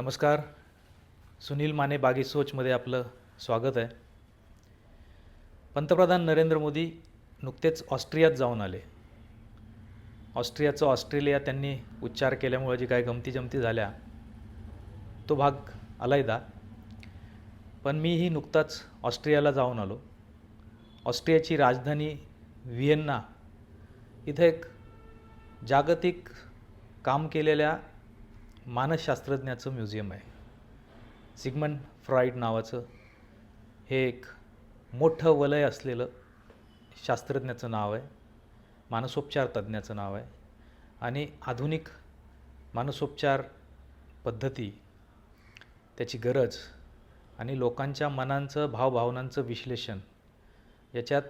नमस्कार. सुनील माने बागी सोचमध्ये आपलं स्वागत आहे. पंतप्रधान नरेंद्र मोदी नुकतेच ऑस्ट्रियात जाऊन आले. ऑस्ट्रियाचं ऑस्ट्रेलिया त्यांनी उच्चार केल्यामुळे जी काही गमती जमती झाल्या तो भाग अलायदा पण मीही नुकताच ऑस्ट्रियाला जाऊन आलो. ऑस्ट्रियाची राजधानी व्हिएन्ना इथं एक जागतिक काम केलेल्या मानसशास्त्रज्ञाचं म्युझियम आहे. सिगमन फ्रॉईड नावाचं हे एक मोठं वलय असलेलं शास्त्रज्ञाचं नाव आहे. मानसोपचार तज्ज्ञाचं नाव आहे. आणि आधुनिक मानसोपचार पद्धती त्याची गरज आणि लोकांच्या मनांचं भावभावनांचं विश्लेषण याच्यात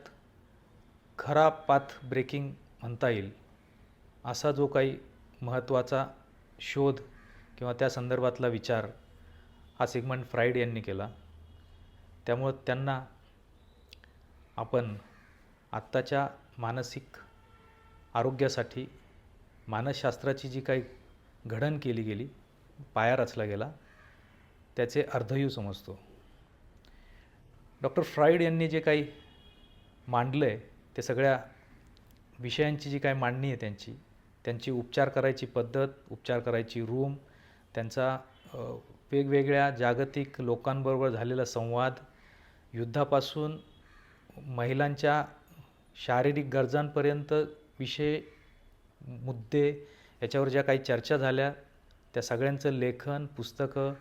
खरा पाथ ब्रेकिंग म्हणता येईल असा जो काही महत्त्वाचा शोध किंवा त्या संदर्भातला विचार हा सिगमंड फ्राईड यांनी केला. त्यामुळं त्यांना आपण आत्ताच्या मानसिक आरोग्यासाठी मानसशास्त्राची जी काही घडण केली गेली पाया रचला गेला त्याचे अर्धयू समजतो. डॉक्टर फ्राईड यांनी जे काही मांडलं आहे ते सगळ्या विषयांची जी काही मांडणी आहे त्यांची त्यांची उपचार करायची पद्धत उपचार करायची रूम त्यांचा वेगवेगळ्या जागतिक लोकांबरोबर झालेला संवाद युद्धापासून महिलांच्या शारीरिक गरजांपर्यंत विषय मुद्दे याच्यावर ज्या काही चर्चा झाल्या त्या सगळ्यांचं लेखन पुस्तकं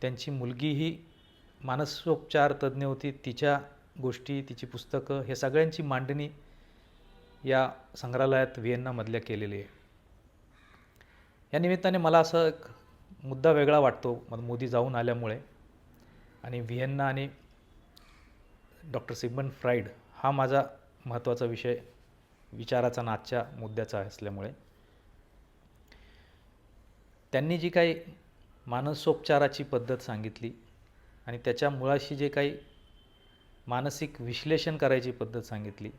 त्यांची मुलगीही मानसोपचार तज्ज्ञ होती. तिच्या गोष्टी तिची पुस्तकं हे सगळ्यांची मांडणी या संग्रहालयात व्हिएन्नामधल्या केलेली आहे. या निमित्ताने मला असं एक मुद्दा वेगळा वाटतो मग मोदी जाऊन आल्यामुळे. आणि व्हिएन्ना आणि डॉक्टर सिगमंड फ्राईड हा माझा महत्त्वाचा विषय विचाराचा नाचच्या मुद्द्याचा असल्यामुळे. त्यांनी जी काही मानसोपचाराची पद्धत सांगितली आणि त्याच्या मुळाशी जे काही मानसिक विश्लेषण करायची पद्धत सांगितली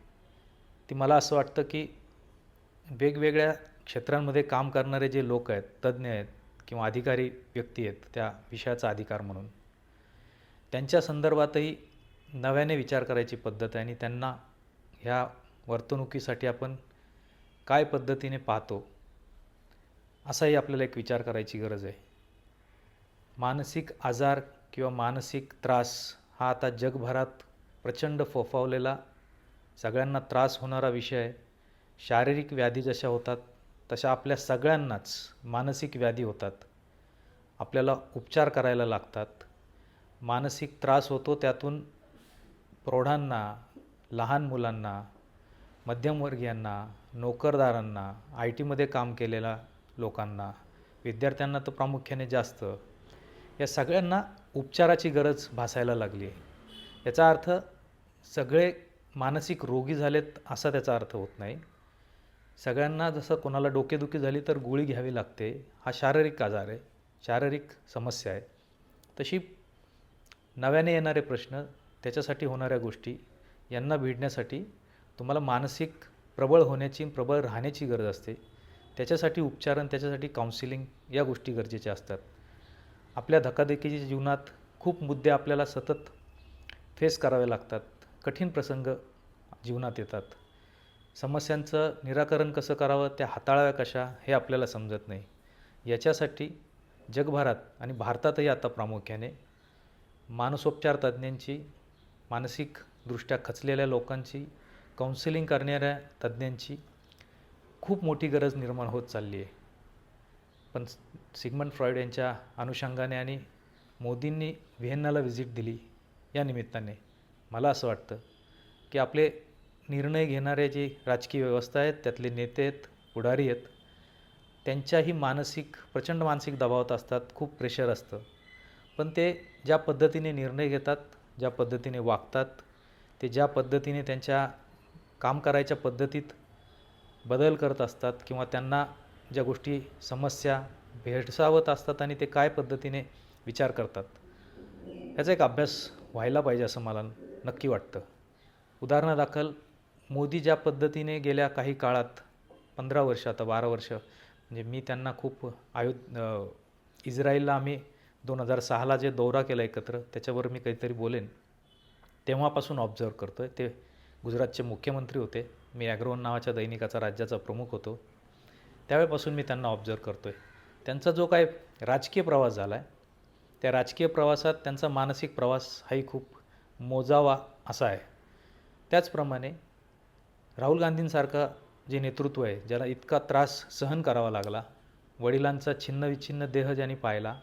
ती मला असं वाटतं की वेगवेगळ्या क्षेत्रांमध्ये काम करणारे जे लोक आहेत तज्ज्ञ आहेत किंवा अधिकारी व्यक्ती आहेत त्या विषयाचा अधिकार म्हणून. त्यांच्या संदर्भातही नव्याने विचार करायची पद्धत आहे आणि त्यांना ह्या वर्तणुकीसाठी आपण काय पद्धतीने पाहतो असाही आपल्याला एक विचार करायची गरज आहे. मानसिक आजार किंवा मानसिक त्रास हा आता जगभरात प्रचंड फोफावलेला सगळ्यांना त्रास होणारा विषय आहे. शारीरिक व्याधी जशा होतात तशा आपल्या सगळ्यांनाच मानसिक व्याधी होतात. आपल्याला उपचार करायला लागतात. मानसिक त्रास होतो त्यातून प्रौढांना लहान मुलांना मध्यमवर्गीयांना नोकरदारांना आय टीमध्ये काम केलेल्या लोकांना विद्यार्थ्यांना तर प्रामुख्याने जास्त या सगळ्यांना उपचाराची गरज भासायला लागली आहे. याचा अर्थ सगळे मानसिक रोगी झालेत असा त्याचा अर्थ होत नाही. सगळ्यांना जसं कोणाला डोकेदुखी झाली तर गोळी घ्यावी लागते. हा शारीरिक आजार आहे. शारीरिक समस्या आहे. तशी नव्याने येणारे प्रश्न त्याच्यासाठी होणाऱ्या गोष्टी यांना भिडण्यासाठी तुम्हाला मानसिक प्रबळ होण्याची प्रबळ राहण्याची गरज असते. त्याच्यासाठी उपचार आणि त्याच्यासाठी काउन्सिलिंग या गोष्टी गरजेच्या असतात. आपल्या धकाधकीच्या जीवनात खूप मुद्दे आपल्याला सतत फेस करावे लागतात. कठीण प्रसंग जीवनात येतात. समस्यांचं निराकरण कसं करावं त्या हाताळाव्या कशा हे आपल्याला समजत नाही. याच्यासाठी जगभरात आणि भारतातही आता प्रामुख्याने मानसोपचार तज्ज्ञांची मानसिकदृष्ट्या खचलेल्या लोकांची काउन्सिलिंग करणाऱ्या तज्ज्ञांची खूप मोठी गरज निर्माण होत चालली आहे. पण सिगमंड फ्रॉइड यांच्या अनुषंगाने आणि मोदींनी व्हिएन्नाला व्हिजिट दिली या निमित्ताने मला असं वाटतं की आपले निर्णय घेणारे जे राजकीय व्यवस्था आहेत त्यातले नेते आहेत पुढारी आहेत त्यांच्याही मानसिक प्रचंड मानसिक दबावात असतात खूप प्रेशर असतं. पण ते ज्या पद्धतीने निर्णय घेतात ज्या पद्धतीने वागतात ते ज्या पद्धतीने त्यांच्या काम करायच्या पद्धतीत बदल करत असतात किंवा त्यांना ज्या गोष्टी समस्या भेडसावत असतात आणि ते काय पद्धतीने विचार करतात याचा एक अभ्यास व्हायला पाहिजे असं मला नक्की वाटतं. उदाहरणादाखल मोदी ज्या पद्धतीने गेल्या काही काळात पंधरा वर्ष आता बारा वर्ष म्हणजे मी त्यांना खूप आयु इस्रायलला आम्ही दोन हजार सहाला जे दौरा केला एकत्र त्याच्यावर मी काहीतरी बोलेन तेव्हापासून ऑब्झर्व करतो आहे ते गुजरातचे मुख्यमंत्री होते. मी ॲग्रोवन नावाच्या दैनिकाचा राज्याचा प्रमुख होतो. त्यावेळेपासून मी त्यांना ऑब्झर्व करतो आहे त्यांचा जो काय राजकीय प्रवास झाला आहे त्या राजकीय प्रवासात त्यांचा मानसिक प्रवास हाही खूप मोजावा असा आहे. त्याचप्रमाणे राहुल गांधींसारखा जे नेतृत्व आहे ज्याला इतका त्रास सहन करावा लागला वडिलांचा छिन्नविच्छिन्न देह ज्यांनी पाहिला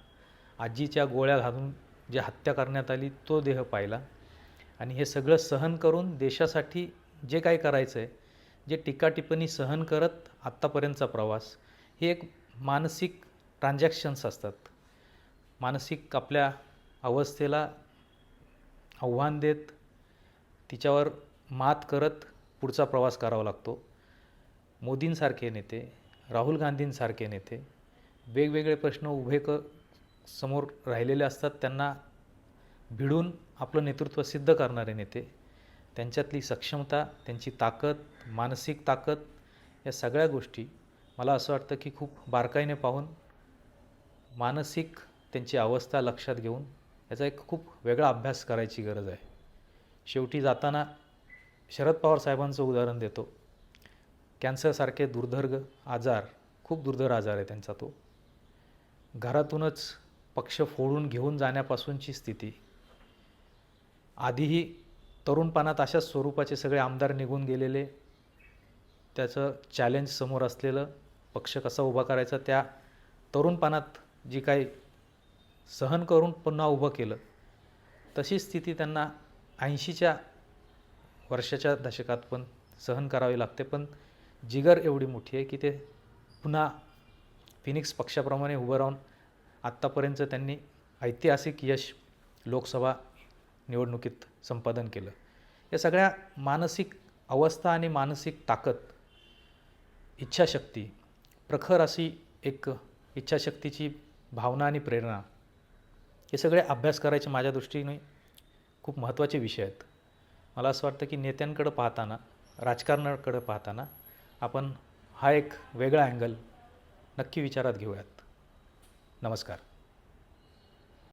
आजीच्या गोळ्या घालून जी हत्या करण्यात आली तो देह पाहिला. आणि हे सगळं सहन करून देशासाठी जे काही करायचं आहे जे टीकाटिप्पणी सहन करत आत्तापर्यंतचा प्रवास हे एक मानसिक ट्रान्झॅक्शन्स असतात. मानसिक आपल्या अवस्थेला आव्हान देत तिच्यावर मात करत पुढचा प्रवास करावा लागतो. मोदींसारखे नेते राहुल गांधींसारखे नेते वेगवेगळे प्रश्न उभे क समोर राहिलेले असतात. त्यांना भिडून आपलं नेतृत्व सिद्ध करणारे नेते त्यांच्यातली सक्षमता त्यांची ताकद मानसिक ताकद या सगळ्या गोष्टी मला असं वाटतं की खूप बारकाईने पाहून मानसिक त्यांची अवस्था लक्षात घेऊन याचा एक खूप वेगळा अभ्यास करायची गरज आहे. शेवटी जाताना शरद पवार साहेबांचं उदाहरण देतो. कॅन्सरसारखे दुर्धर्ग आजार खूप दुर्धर आजार आहे त्यांचा तो. घरातूनच पक्ष फोडून घेऊन जाण्यापासूनची स्थिती. आधीही तरुणपणात अशाच स्वरूपाचे सगळे आमदार निघून गेलेले. त्याचं चॅलेंज समोर असलेलं पक्ष कसा उभा करायचा त्या तरुणपणात जी काही सहन करून पुन्हा उभं केलं तशी स्थिती त्यांना ऐंशीच्या वर्षाच्या दशकात पण सहन करावी लागते पण जिगर एवढी मोठी आहे की ते पुन्हा फिनिक्स पक्षाप्रमाणे उभं राहून आत्तापर्यंत त्यांनी ऐतिहासिक यश लोकसभा निवडणुकीत संपादन केलं. या सगळ्या मानसिक अवस्था आणि मानसिक ताकद इच्छाशक्ती प्रखर अशी एक इच्छाशक्तीची भावना आणि प्रेरणा हे सगळे अभ्यास करायचे माझ्या दृष्टीने खूप महत्त्वाचे विषय आहेत. मला असं वाटतं की नेत्यांकडं पाहताना राजकारणाकडं पाहताना आपण हा एक वेगळा अँगल नक्की विचारात घेऊयात. नमस्कार.